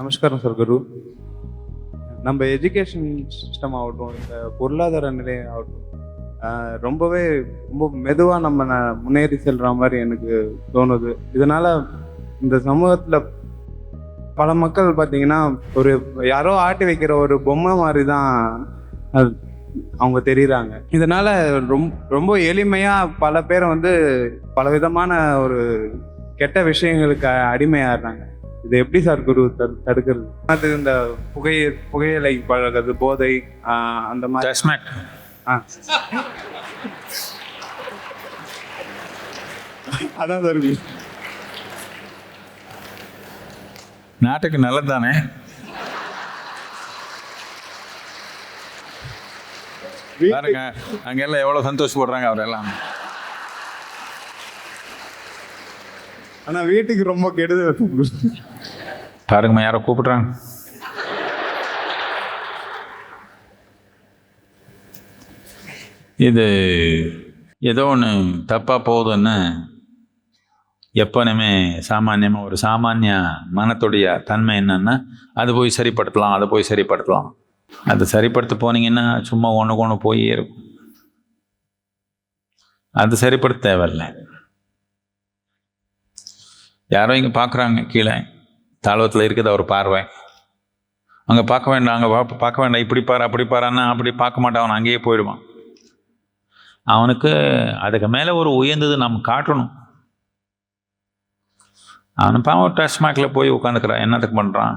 நமஸ்காரம் சார் குரு. நம்ம education system ஆகட்டும் இந்த பொருளாதார நிலை ஆகட்டும் ரொம்பவே ரொம்ப மெதுவாக நம்ம ந- முன்னேறி செல்ற மாதிரி எனக்கு தோணுது. இதனால இந்த சமூகத்தில் பல மக்கள் பார்த்தீங்கன்னா ஒரு யாரோ ஆட்டி வைக்கிற ஒரு பொம்மை மாதிரி தான் அது அவங்க தெரியுறாங்க. இதனால ரொம்ப ரொம்ப பல பேரை வந்து பல விதமான ஒரு கெட்ட விஷயங்களுக்கு அடிமையாடுறாங்க இது எப்படி சார் குரு தடு- தடுக்கிறது? அது இந்த புகை புகையிலை பழகிறது போதை அந்த மாதிரி. அதான் சார் நாட்டுக்கு நல்லது தானே பாருங்க அங்கெல்லாம் எவ்வளோ சந்தோஷப்படுறாங்க அவரெல்லாம். ஆனால் வீட்டுக்கு ரொம்ப கெடுதல் பாருங்கம்மா யாரோ கூப்பிடுறாங்க. இது ஏதோ ஒன்று தப்பாக போகுதுன்னு எப்போனுமே சாமானியமாக ஒரு சாமானிய மனத்துடைய தன்மை என்னன்னா அது போய் சரிப்படுத்தலாம் அதை போய் சரிப்படுத்தலாம். அதை சரிப்படுத்த போனீங்கன்னா சும்மா ஒன்று கொண்டு போய் இருக்கும். அது சரிப்படுத்த தேவையில்லை. யாரோ இங்கே பார்க்குறாங்க கீழே. தாழ்வத்தில் இருக்குது அவர் பார்வை. அங்கே பார்க்க வேண்டாம் அங்கே பார்க்க பார்க்க வேண்டாம். இப்படி பாரு அப்படி பாருன்னா அப்படி பார்க்க மாட்டான். அவன் அங்கேயே போயிடுவான். அவனுக்கு அதுக்கு மேலே ஒரு உயர்ந்தது நம்ம காட்டணும். அவன் பாவம் டஸ்மாக்கில் போய் உட்காந்துக்கிறான் என்னத்துக்கு பண்ணுறான்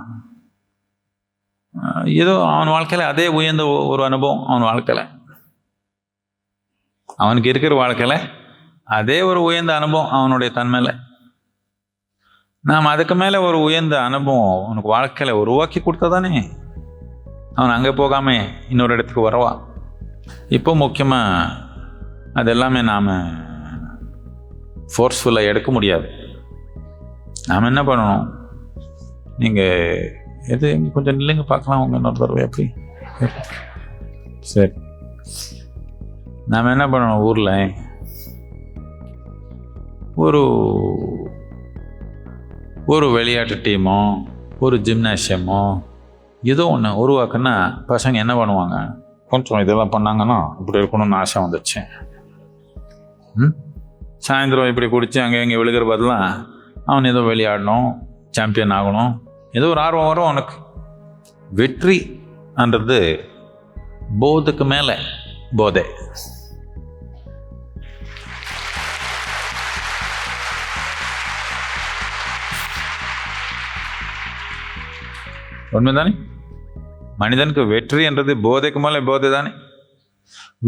ஏதோ அவன் வாழ்க்கையில் அதே உயர்ந்த ஒரு அனுபவம் அவன் வாழ்க்கையில். அவனுக்கு இருக்கிற வாழ்க்கையில் அதே ஒரு உயர்ந்த அனுபவம் அவனுடைய தன்மையில். நாம் அதுக்கு மேலே ஒரு உயர்ந்த அனுபவம் அவனுக்கு வாழ்க்கையில் உருவாக்கி கொடுத்தா தானே அவன் அங்கே போகாம இன்னொரு இடத்துக்கு வரவா? இப்போ முக்கியமாக அது எல்லாமே நாம் ஃபோர்ஸ்ஃபுல்லாக எடுக்க முடியாது. நாம் என்ன பண்ணணும்? நீங்கள் எது கொஞ்சம் நில்லுங்க பார்க்கலாம் உங்கள் இன்னொரு தடவை எப்படி? சரி. நாம் என்ன பண்ணணும்? ஊரில் ஒரு ஒரு விளையாட்டு டீமோ ஒரு ஜிம்னாசியமோ ஏதோ ஒன்று உருவாக்குன்னா பசங்க என்ன பண்ணுவாங்க? கொஞ்சம் இதெல்லாம் பண்ணாங்கன்னா இப்படி இருக்கணும்னு ஆசை வந்துச்சு ம்? சாயந்தரம் இப்படி குடித்து அங்கே இங்கே விழுகிற பதிலாக அவன் ஏதோ விளையாடணும் சாம்பியன் ஆகணும். ஏதோ ஒரு ஆர்வம் வரும் அவனுக்கு. வெற்றின்றது போதுக்கு மேலே போதை. உண்மைதானே? மனிதனுக்கு வெற்றி என்றது போதைக்கு மேலே போதை தானே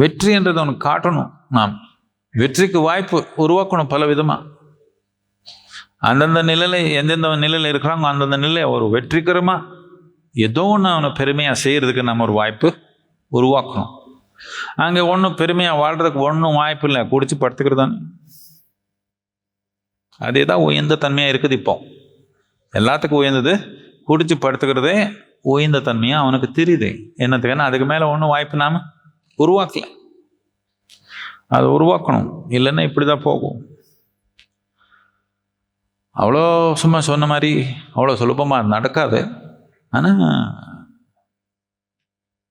வெற்றி என்றது அவனுக்கு காட்டணும் நாம். வெற்றிக்கு வாய்ப்பு உருவாக்கணும் பல விதமாக அந்தந்த நிலையில் எந்தெந்த நிலையில் இருக்கிறாங்க அந்தந்த நிலையை ஒரு வெற்றிகரமாக ஏதோ ஒன்று அவனை பெருமையாக செய்கிறதுக்கு நம்ம ஒரு வாய்ப்பு உருவாக்கணும். அங்கே ஒன்றும் பெருமையாக வாழ்கிறதுக்கு ஒன்றும் வாய்ப்பு இல்லை. குடிச்சு படுத்துக்கிறது தானே. அதே தான் உயர்ந்த தன்மையாக இருக்குது இப்போ. எல்லாத்துக்கும் உயர்ந்தது குடிச்சு படுத்துக்கிறதே உயர்ந்த தன்மையாக அவனுக்கு தெரியுது. என்னத்துக்குன்னா அதுக்கு மேலே ஒன்றும் வாய்ப்பு நாம உருவாக்கல. அதை உருவாக்கணும். இல்லைன்னா இப்படி தான் போகும். அவ்வளோ சும்மா சொன்ன மாதிரி அவ்வளோ சுலபமாக நடக்காது. ஆனால்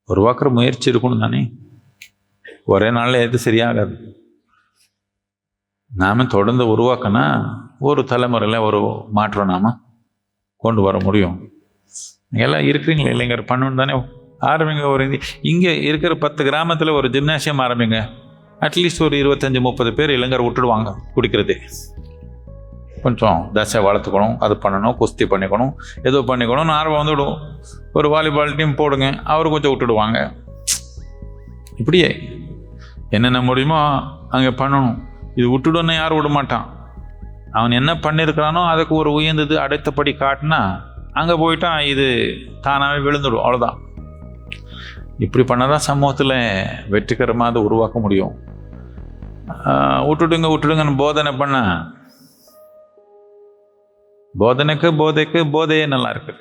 உருவாக்குற முயற்சி இருக்கணும் தானே. ஒரே நாளில் எது சரியாகாது. நாம் தொடர்ந்து உருவாக்கினா ஒரு தலைமுறையில் ஒரு மாற்றம் நாம் கொண்டு வர முடியும். எல்லாம் இருக்கிறீங்களா இளைஞர் பண்ணணும் தானே? ஆரம்பிங்க ஒரு இங்கே இருக்கிற பத்து கிராமத்தில் ஒரு ஜிம்னாசியம் ஆரம்பிங்க. அட்லீஸ்ட் ஒரு இருபத்தஞ்சி முப்பது பேர் இளைஞர் விட்டுடுவாங்க குடிக்கிறது. கொஞ்சம் தசை வளர்த்துக்கணும் அது பண்ணணும் குஸ்தி பண்ணிக்கணும் ஏதோ பண்ணிக்கணும் ஆர்வம் வந்துவிடும் ஒரு வாலிபால் டீம் போடுங்க அவர் கொஞ்சம் விட்டுடுவாங்க. இப்படியே என்னென்ன முடியுமோ அங்கே பண்ணணும். இது விட்டுடுன்னு யாரும் விட மாட்டான் அவன் என்ன பண்ணியிருக்கிறானோ அதுக்கு ஒரு உயர்ந்தது அடுத்தபடி காட்டினா அங்கே போயிட்டான் இது தானாகவே விழுந்துடும் அவ்வளோதான் இப்படி பண்ணாதான் சமூகத்தில் வெற்றிகரமாக அதை உருவாக்க முடியும். விட்டுடுங்க விட்டுடுங்கன்னு போதனை பண்ண. போதனைக்கு போதைக்கு போதையே நல்லா இருக்குது